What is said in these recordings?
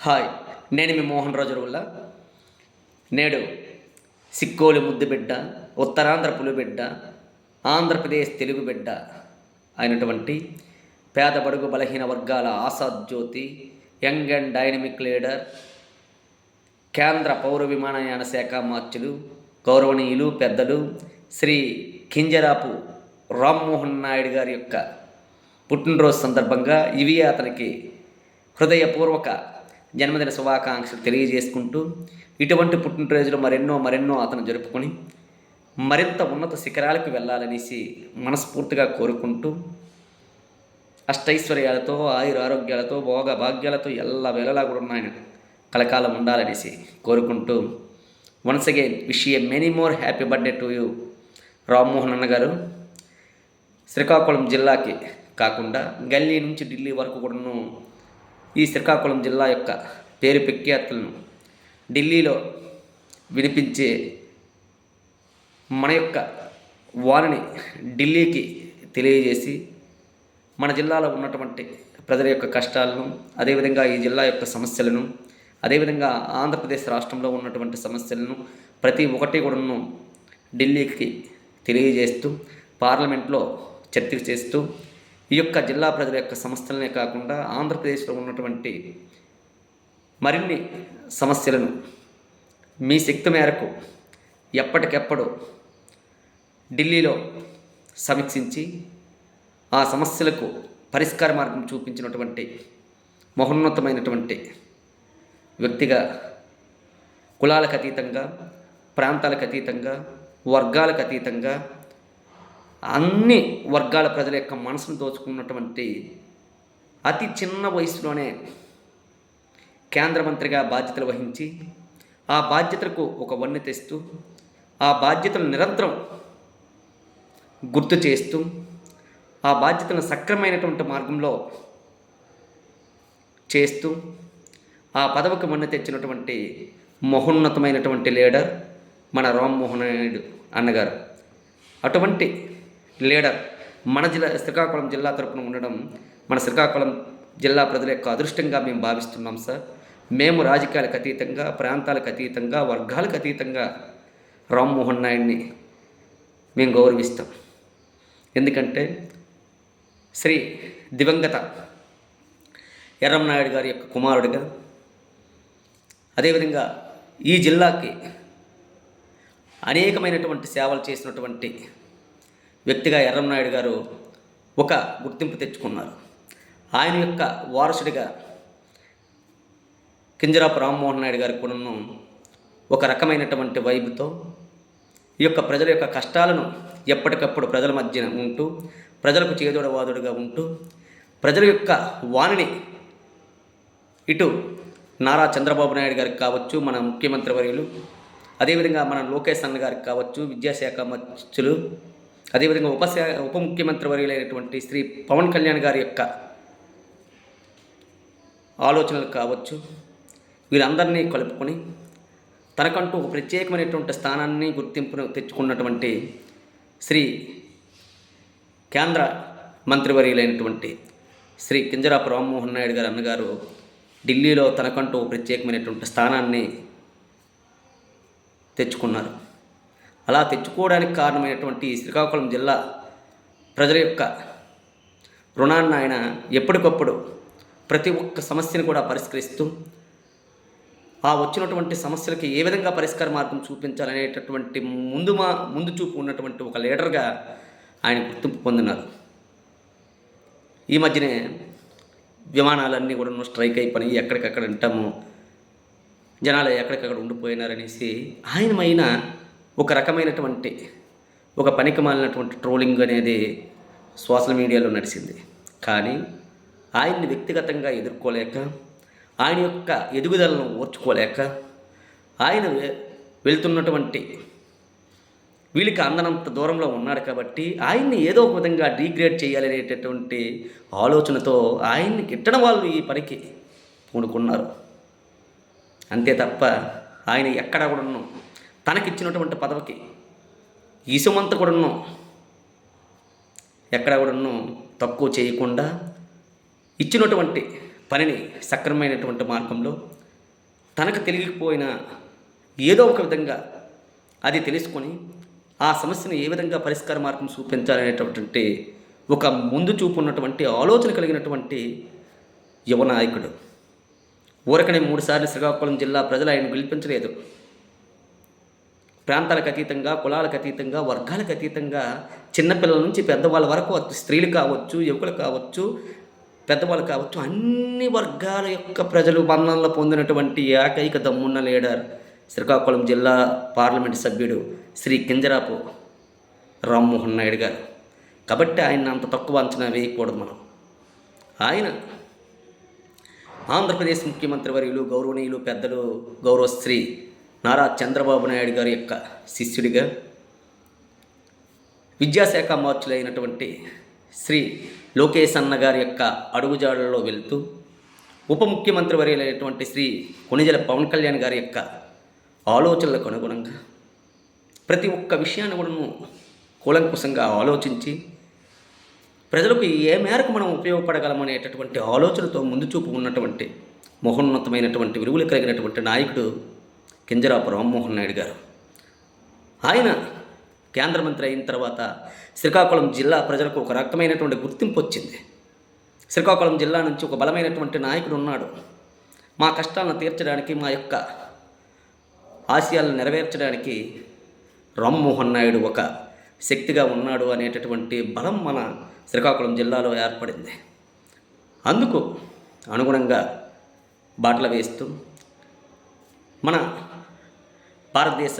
Hi నేను మీ మోహన్ రాజు నేడు సిక్కోలు ముద్దు బిడ్డ ఉత్తరాంధ్ర పులిబిడ్డ ఆంధ్రప్రదేశ్ తెలుగు బిడ్డ అయినటువంటి పేద బడుగు బలహీన వర్గాల ఆశాజ్యోతి యంగ్ అండ్ డైనమిక్ లీడర్ కేంద్ర పౌర విమానయాన శాఖ మార్చులు గౌరవనీయులు పెద్దలు శ్రీ కింజరాపు రామ్మోహన్ నాయుడు గారి యొక్క పుట్టినరోజు సందర్భంగా ఇవి అతనికి హృదయపూర్వక జన్మదిన శుభాకాంక్షలు తెలియజేసుకుంటూ ఇటువంటి పుట్టినరోజులు మరెన్నో మరెన్నో అతను జరుపుకొని మరింత ఉన్నత శిఖరాలకు వెళ్ళాలనేసి మనస్ఫూర్తిగా కోరుకుంటూ అష్టైశ్వర్యాలతో ఆయుర ఆరోగ్యాలతో భోగ భాగ్యాలతో ఎల్ల వేళలా కూడా ఆయన కలకాలం ఉండాలనేసి కోరుకుంటూ once again wish a many more happy birthday to you Rammohan అన్న గారు శ్రీకాకుళం జిల్లాకి కాకుండా గల్లీ నుంచి ఢిల్లీ వరకు కూడాను ఈ శ్రీకాకుళం జిల్లా యొక్క పేరు ప్రఖ్యాతులను ఢిల్లీలో వినిపించే మన యొక్క వారిని ఢిల్లీకి తెలియజేసి మన జిల్లాలో ఉన్నటువంటి ప్రజల యొక్క కష్టాలను అదేవిధంగా ఈ జిల్లా యొక్క సమస్యలను అదేవిధంగా ఆంధ్రప్రదేశ్ రాష్ట్రంలో ఉన్నటువంటి సమస్యలను ప్రతి ఒక్కటి కూడాను ఢిల్లీకి తెలియజేస్తూ పార్లమెంట్లో చర్చ చేస్తూ ఈ యొక్క జిల్లా ప్రజల యొక్క సమస్యలనే కాకుండా ఆంధ్రప్రదేశ్లో ఉన్నటువంటి మరిన్ని సమస్యలను మీ శక్తి మేరకు ఎప్పటికెప్పుడు ఢిల్లీలో సమీక్షించి ఆ సమస్యలకు పరిష్కార మార్గం చూపించినటువంటి మహోన్నతమైనటువంటి వ్యక్తిగా కులాలకు అతీతంగా ప్రాంతాలకు అతీతంగా వర్గాలకు అతీతంగా అన్ని వర్గాల ప్రజల యొక్క మనసును దోచుకున్నటువంటి అతి చిన్న వయసులోనే కేంద్ర మంత్రిగా బాధ్యతలు వహించి ఆ బాధ్యతలకు ఒక వన్నె తెస్తూ ఆ బాధ్యతను నిరంతరం గుర్తు చేస్తూ ఆ బాధ్యతను సక్రమైనటువంటి మార్గంలో చేస్తూ ఆ పదవికి మొన్న తెచ్చినటువంటి మహోన్నతమైనటువంటి లీడర్ మన రామ్మోహన్ నాయుడు అన్నగారు. అటువంటి లీడర్ మన జిల్లా శ్రీకాకుళం జిల్లా తరపున ఉండడం మన శ్రీకాకుళం జిల్లా ప్రజల యొక్క అదృష్టంగా మేము భావిస్తున్నాం సార్. మేము రాజకీయాలకు అతీతంగా ప్రాంతాలకు అతీతంగా వర్గాలకు అతీతంగా రామ్మోహన్ నాయుడిని మేము గౌరవిస్తాం. ఎందుకంటే శ్రీ దివంగత ఎర్రంనాయుడు గారి యొక్క కుమారుడిగా అదేవిధంగా ఈ జిల్లాకి అనేకమైనటువంటి సేవలు చేసినటువంటి వ్యక్తిగా ఎర్రంనాయుడు గారు ఒక గుర్తింపు తెచ్చుకున్నారు. ఆయన యొక్క వారసుడిగా కింజరాపు రామ్మోహన్ నాయుడు గారు కూడాను ఒక రకమైనటువంటి వైబుతో ఈ యొక్క ప్రజల యొక్క కష్టాలను ఎప్పటికప్పుడు ప్రజల మధ్యన ఉంటూ ప్రజలకు చేదోడవాదుడుగా ఉంటూ ప్రజల యొక్క వాణిని ఇటు నారా చంద్రబాబు నాయుడు గారికి కావచ్చు మన ముఖ్యమంత్రి వర్యులు అదేవిధంగా మన లోకేష్ అన్న గారికి కావచ్చు విద్యాశాఖ మంత్రులు అదేవిధంగా ఉప ఉప ముఖ్యమంత్రి వర్యులైనటువంటి శ్రీ పవన్ కళ్యాణ్ గారి యొక్క ఆలోచనలు కావచ్చు వీళ్ళందరినీ కలుపుకొని తనకంటూ ఒక ప్రత్యేకమైనటువంటి స్థానాన్ని గుర్తింపును తెచ్చుకున్నటువంటి శ్రీ కేంద్ర మంత్రివర్యులైనటువంటి శ్రీ కింజరాపు రామ్మోహన్ నాయుడు గారు అన్నగారు ఢిల్లీలో తనకంటూ ప్రత్యేకమైనటువంటి స్థానాన్ని తెచ్చుకున్నారు. అలా తెచ్చుకోవడానికి కారణమైనటువంటి శ్రీకాకుళం జిల్లా ప్రజల యొక్క రుణాన్ని ఆయన ఎప్పటికప్పుడు ప్రతి ఒక్క సమస్యను కూడా పరిష్కరిస్తూ ఆ వచ్చినటువంటి సమస్యలకి ఏ విధంగా పరిష్కార మార్గం చూపించాలనేటటువంటి ముందు మా ముందు చూపు ఉన్నటువంటి ఒక లీడర్గా ఆయన గుర్తింపు పొందినారు. ఈ మధ్యనే విమానాలన్నీ కూడా స్ట్రైక్ అయిపోయినాయి ఎక్కడికక్కడ ఉంటాము జనాలు ఎక్కడికక్కడ ఉండిపోయినారనేసి ఆయనమైన ఒక రకమైనటువంటి ఒక పనికి మాలినటువంటి ట్రోలింగ్ అనేది సోషల్ మీడియాలో నడిచింది. కానీ ఆయన్ని వ్యక్తిగతంగా ఎదుర్కోలేక ఆయన యొక్క ఎదుగుదలను ఓర్చుకోలేక ఆయన వె- వెళ్తున్నటువంటి వీళ్ళకి అందనంత దూరంలో ఉన్నాడు కాబట్టి ఆయన్ని ఏదో ఒక విధంగా డీగ్రేడ్ చేయాలనేటటువంటి ఆలోచనతో ఆయన్ని గిట్టడం వాళ్ళు ఈ పనికి పూనుకున్నారు. అంతే తప్ప ఆయన ఎక్కడ కూడా తనకిచ్చినటువంటి పదవికి ఇసుమంత కూడాను ఎక్కడ కూడాను తక్కువ చేయకుండా ఇచ్చినటువంటి పనిని సక్రమమైనటువంటి మార్గంలో తనకు తెలియకపోయిన ఏదో ఒక విధంగా అది తెలుసుకొని ఆ సమస్యను ఏ విధంగా పరిష్కార మార్గం చూపించాలనేటటువంటి ఒక ముందు చూపు ఉన్నటువంటి ఆలోచన కలిగినటువంటి యువ నాయకుడు. ఊరకనే మూడుసార్లు శ్రీకాకుళం జిల్లా ప్రజలు ఆయన గెలిపించలేదు ప్రాంతాలకు అతీతంగా కులాలకు అతీతంగా వర్గాలకు అతీతంగా చిన్నపిల్లల నుంచి పెద్దవాళ్ళ వరకు స్త్రీలు కావచ్చు యువకులు కావచ్చు పెద్దవాళ్ళు కావచ్చు అన్ని వర్గాల యొక్క ప్రజలు మన్ననలు పొందినటువంటి ఏకైక దమ్మున్న లీడర్ శ్రీకాకుళం జిల్లా పార్లమెంట్ సభ్యుడు శ్రీ కింజరాపు రామ్మోహన్ నాయుడు గారు. కాబట్టి ఆయన అంత తక్కువ అంచనా వేయకూడదు మనం. ఆయన ఆంధ్రప్రదేశ్ ముఖ్యమంత్రి వర్యులు గౌరవనీయులు పెద్దలు గౌరవశ్రీ నారా చంద్రబాబు నాయుడు గారి యొక్క శిష్యుడిగా విద్యాశాఖ మార్చులైనటువంటి శ్రీ లోకేష్ అన్న గారి యొక్క అడుగుజాడల్లో వెళ్తూ ఉప ముఖ్యమంత్రి వర్యులైనటువంటి శ్రీ కొనిజల పవన్ కళ్యాణ్ గారి యొక్క ఆలోచనలకు అనుగుణంగా ప్రతి ఒక్క విషయాన్ని కూడాను కూలంకుశంగా ఆలోచించి ప్రజలకు ఏ మేరకు మనం ఉపయోగపడగలమనేటటువంటి ఆలోచనతో ముందు చూపు ఉన్నటువంటి మహోన్నతమైనటువంటి విలువలు కలిగినటువంటి నాయకుడు కింజరాపు రామ్మోహన్ నాయుడు గారు. ఆయన కేంద్ర మంత్రి అయిన తర్వాత శ్రీకాకుళం జిల్లా ప్రజలకు ఒక రకమైనటువంటి గుర్తింపు వచ్చింది. శ్రీకాకుళం జిల్లా నుంచి ఒక బలమైనటువంటి నాయకుడు ఉన్నాడు. మా కష్టాలను తీర్చడానికి మా యొక్క ఆశయాలను నెరవేర్చడానికి రామ్మోహన్ నాయుడు ఒక శక్తిగా ఉన్నాడు అనేటటువంటి బలం మన శ్రీకాకుళం జిల్లాలో ఏర్పడింది. అందుకు అనుగుణంగా బాటలు వేస్తూ మన భారతదేశ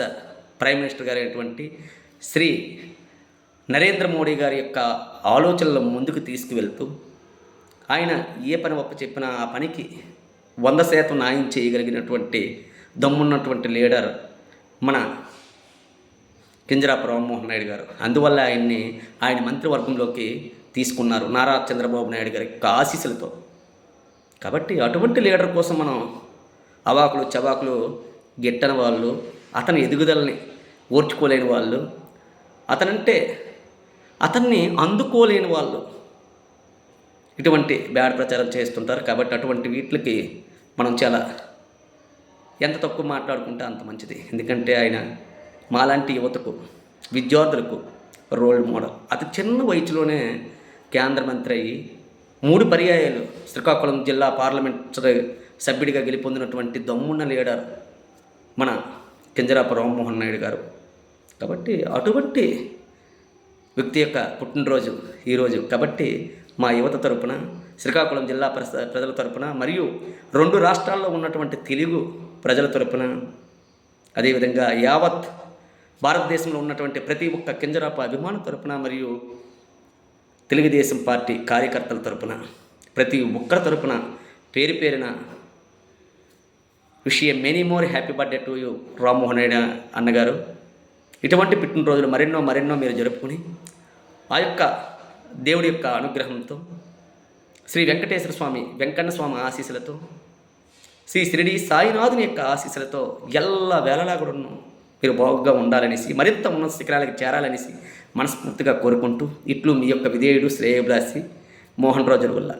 ప్రైమ్ మినిస్టర్ గారైనటువంటి శ్రీ నరేంద్ర మోడీ గారి యొక్క ఆలోచనలను ముందుకు తీసుకువెళ్తూ ఆయన ఏ పని ఒప్ప చెప్పినా ఆ పనికి వంద శాతం న్యాయం చేయగలిగినటువంటి దమ్మున్నటువంటి లీడర్ మన కింజరాపు రామ్మోహన్ నాయుడు గారు. అందువల్ల ఆయన్ని ఆయన మంత్రివర్గంలోకి తీసుకున్నారు నారా చంద్రబాబు నాయుడు గారి యొక్క ఆశీస్సులతో. కాబట్టి అటువంటి లీడర్ కోసం మనం అవాకులు చవాకులు గిట్టని వాళ్ళు అతని ఎదుగుదలని ఓర్చుకోలేని వాళ్ళు అతనంటే అతన్ని అందుకోలేని వాళ్ళు ఇటువంటి బ్యాడ్ ప్రచారం చేస్తుంటారు. కాబట్టి అటువంటి వీటికి మనం చాలా ఎంత తక్కువ మాట్లాడుకుంటే అంత మంచిది. ఎందుకంటే ఆయన మాలాంటి యువతకు విద్యార్థులకు రోల్ మోడల్ అతి చిన్న వయసులోనే కేంద్ర మంత్రి అయ్యి మూడు పర్యాయాలు శ్రీకాకుళం జిల్లా పార్లమెంట్ సభ్యుడిగా గెలుపొందినటువంటి దమ్మున్న లీడర్ మన కింజరాపు రామ్మోహన్ నాయుడు గారు. కాబట్టి అటువంటి వ్యక్తి యొక్క పుట్టినరోజు ఈరోజు కాబట్టి మా యువత తరపున శ్రీకాకుళం జిల్లా ప్రజల తరపున మరియు రెండు రాష్ట్రాల్లో ఉన్నటువంటి తెలుగు ప్రజల తరపున అదేవిధంగా యావత్ భారతదేశంలో ఉన్నటువంటి ప్రతి ఒక్క కింజరాప అభిమాన తరపున మరియు తెలుగుదేశం పార్టీ కార్యకర్తల తరపున ప్రతి ఒక్కరి తరపున పేరు పేరిన విషయం many more happy birthday to you Rammohan Reddy అన్నగారు. ఇటువంటి పుట్టినరోజులు మరెన్నో మరెన్నో మీరు జరుపుకుని ఆ యొక్క దేవుడి యొక్క అనుగ్రహంతో శ్రీ వెంకటేశ్వర స్వామి వెంకన్న స్వామి ఆశీస్సులతో శ్రీ షిరిడి సాయినాథుని యొక్క ఆశీస్సులతో ఎల్ల వేళలా కూడా మీరు బాగుగా ఉండాలనేసి మరింత ఉన్నత శిఖరాలకు చేరాలనేసి మనస్ఫూర్తిగా కోరుకుంటూ ఇట్లు మీ యొక్క విధేయుడు శ్రేయభిలాసి మోహన్ రాజు వల్ల